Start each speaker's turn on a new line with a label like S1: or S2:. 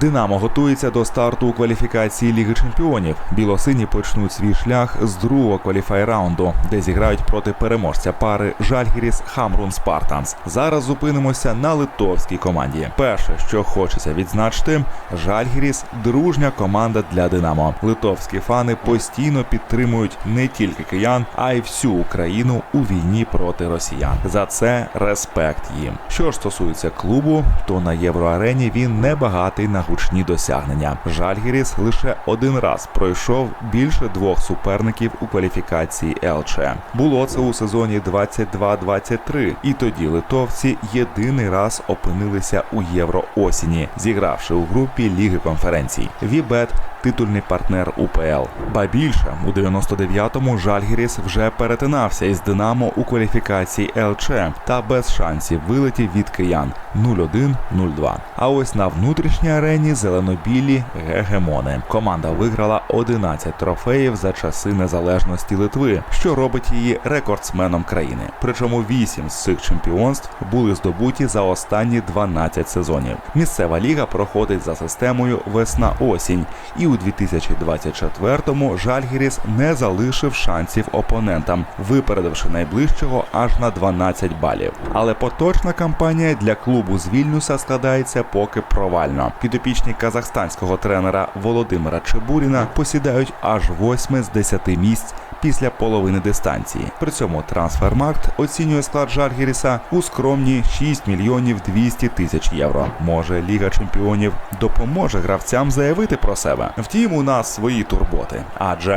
S1: Динамо готується до старту у кваліфікації Ліги Чемпіонів. Білосині почнуть свій шлях з другого кваліфай-раунду, де зіграють проти переможця пари Жальгіріс Хамрун Спартанс. Зараз зупинимося на литовській команді. Перше, що хочеться відзначити, Жальгіріс дружня команда для Динамо. Литовські фани постійно підтримують не тільки киян, а й всю Україну у війні проти росіян. За це респект їм. Що ж стосується клубу, то на євроарені він не багатий на гучні досягнення. Жальгіріс лише один раз пройшов більше двох суперників у кваліфікації ЛЧ. Було це у сезоні 22-23, і тоді литовці єдиний раз опинилися у євро осені, зігравши у групі Ліги конференцій. Вібет титульний партнер УПЛ. Ба більше у 99-му Жальгіріс вже перетинався із Динамо у кваліфікації ЛЧ та без шансів вилетів від киян 0-1-0-2. А ось на внутрішній арені зеленобілі гегемони. Команда виграла 11 трофеїв за часи незалежності Литви, що робить її рекордсменом країни. Причому 8 з цих чемпіонств були здобуті за останні 12 сезонів. Місцева ліга проходить за системою весна-осінь, і у 2024-му Жальгіріс не залишив шансів опонентам, випередивши найближчого аж на 12 балів. Але поточна кампанія для клубу з Вільнюса складається поки провально. Підопічні казахстанського тренера Володимира Чебуріна посідають аж 8 з 10 місць після половини дистанції. При цьому трансфермакт оцінює склад Жаргіріса у скромні 6 мільйонів 200 тисяч євро. Може, Ліга Чемпіонів допоможе гравцям заявити про себе. Втім, у нас свої турботи, адже